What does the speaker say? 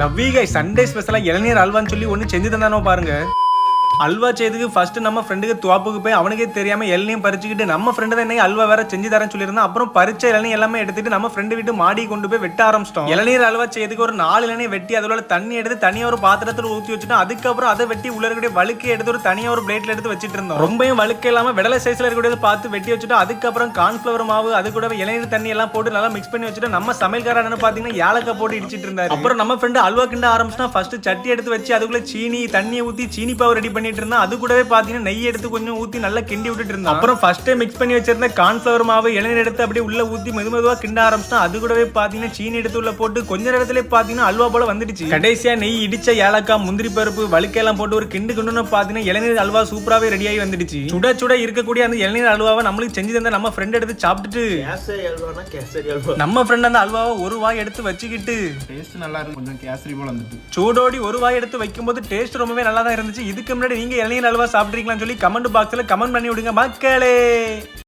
லவ்வி கை Sunday ஸ்பெஷலாக இளநீர் அல்வான்னு சொல்லி ஒன்று செஞ்சு தந்தானோ பாருங்க. அல்வா செய்யறதுக்கு ஃபர்ஸ்ட் நம்ம ஃப்ரெண்டுக்கு துவாப்புக்கு போய் அவனுக்கே தெரியாம இளநியும் பறிச்சுக்கிட்டு நம்ம ஃப்ரெண்டு தான் என்ன அல்வா வேற செஞ்சு தரேன்னு சொல்லியிருந்தான். அப்புறம் பறிச்ச இளநீ எல்லாமே எடுத்துட்டு நம்ம ஃப்ரெண்டு வீட்டு மாடி கொண்டு போய் வெட்ட ஆரம்பிச்சிட்டோம். இளநீர் அல்வா செய்யறதுக்கு ஒரு நாலு இளநீ வெட்டி அதோட தண்ணி எடுத்து தனியா ஒரு பாத்திரத்துல ஊத்தி வச்சுட்டு அதுக்கப்புறம் அதை வெட்டி உள்ள இருக்கக்கூடிய வழுக்கை எடுத்து ஒரு தனியா ஒரு பிளேட்ல எடுத்து வச்சிட்டு இருந்தோம். ரொம்பவும் வழுக்க இல்லாம விடலை சைஸ்ல இருக்கக்கூடியதை பார்த்து வெட்டி வச்சுட்டு அதுக்கப்புறம் கார்ன்ஃபிளவர் மாவு அது கூட இளநீர் தண்ணி எல்லாம் போட்டு நல்லா மிக்ஸ் பண்ணி வச்சுட்டு நம்ம சமையல்காரன் பாத்தீங்கன்னா ஏலக்காய் போட்டு இடிச்சிட்டு இருந்தாரு. அப்புறம் நம்ம ஃப்ரெண்டு அல்வா கிண்ட ஆரம்பிச்சுனா ஃபர்ஸ்ட் சட்டி எடுத்து வச்சு அதுக்குள்ள சீனி தண்ணியை ஊத்தி சீனி பாவு ரெடி பண்ணிட்டு இருந்தா அது கூடவே பாத்தீங்கன்னா நெய் எடுத்து கொஞ்சம் ஊத்தி நல்லா கிண்டி விட்டுட்டு இருந்தா அப்புறம் ஃபர்ஸ்ட் மிக்ஸ் பண்ணி வச்சிருந்த கார்ன்ஃபிளவர் மாவு இளநீர் எடுத்து அப்படியே உள்ள ஊத்தி மெது மெதுவா கிண்ட ஆரம்பிச்சுனா அது கூடவே பாத்தீங்கன்னா சீனி எடுத்து உள்ள போட்டு கொஞ்ச நேரத்துல பாத்தீங்கன்னா அல்வா போல வந்துடுச்சு. கடைசியா நெய் இடிச்ச ஏலக்காய் முந்திரி பருப்பு வழுக்கையெல்லாம் போட்டு ஒரு கிண்டு கிண்டுன்னு பாத்தீங்கன்னா இளநீர் அல்வா சூப்பராவே ரெடியாகி வந்துடுச்சு. சுட சுட இருக்கக்கூடிய அந்த இளநீர் அல்வாவை நம்மளுக்கு செஞ்சு தந்த நம்ம ஃப்ரெண்ட் எடுத்து சாப்பிட்டுட்டு கேசரி அல்வானா கேசரி அல்வா? நம்ம ஃப்ரெண்ட் அந்த அல்வாவை ஒரு வாய் எடுத்து வச்சுக்கிட்டு டேஸ்ட் நல்லா இருக்கும் கொஞ்சம் கேசரி போல வந்துட்டு. சூடோடி ஒரு வாய் எடுத்து வைக்கும்போது டேஸ்ட் ரொம்பவே நல்லா தான் இருந்துச்சு. இதுக்கு முன்னாடி நீங்க இளநீர் அல்வா சாப்பிட்றீங்களான்னு சொல்லி கமெண்ட் பாக்ஸ்ல கமெண்ட் பண்ணி விடுங்க மக்களே.